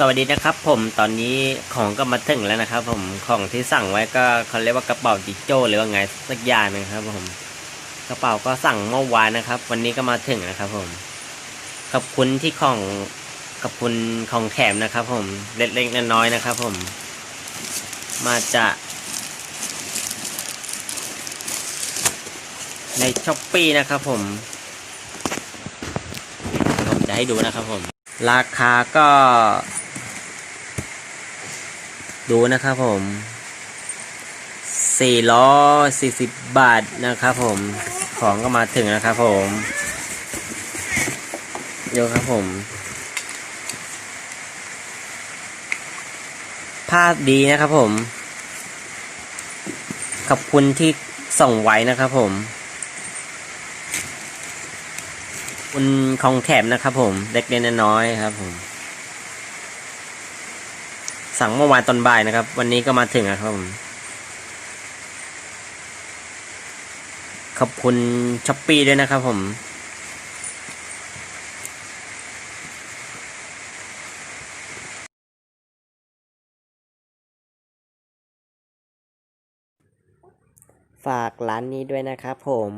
สวัสดีนะครับผมตอนนี้ของก็มาถึงแล้วนะครับ ผมของที่สั่งไว้ก็เขาเรียกว่ากระเป๋าจิโจ้หรือว่าไงสักอย่างนึงครับ ผมกระเป๋าก็สั่งเมื่อวานนะครับ วันนี้ก็มาถึงนะครับ ผมขอบคุณที่ของขอบคุณของแถมนะครับ ผมเล็กๆน้อยๆนะครับ ผม มาจากในช้อปปีนะครับ ผมผมจะให้ดูนะครับ ผมราคาก็ ดูนะครับผม440 บาทนะครับผม ของก็มาถึงนะครับผมเยอะครับผม ภาพดีนะครับผม ขอบคุณที่ส่งไว้นะครับผม คุณของแถมนะครับผม เล็กเล็กน้อยๆครับผม สั่งเมื่อวานตอนบ่ายนะครับ วันนี้ก็มาถึงนะครับผมขอบคุณช้อปปี้ด้วยนะครับผมฝากร้านนี้ด้วยนะครับผม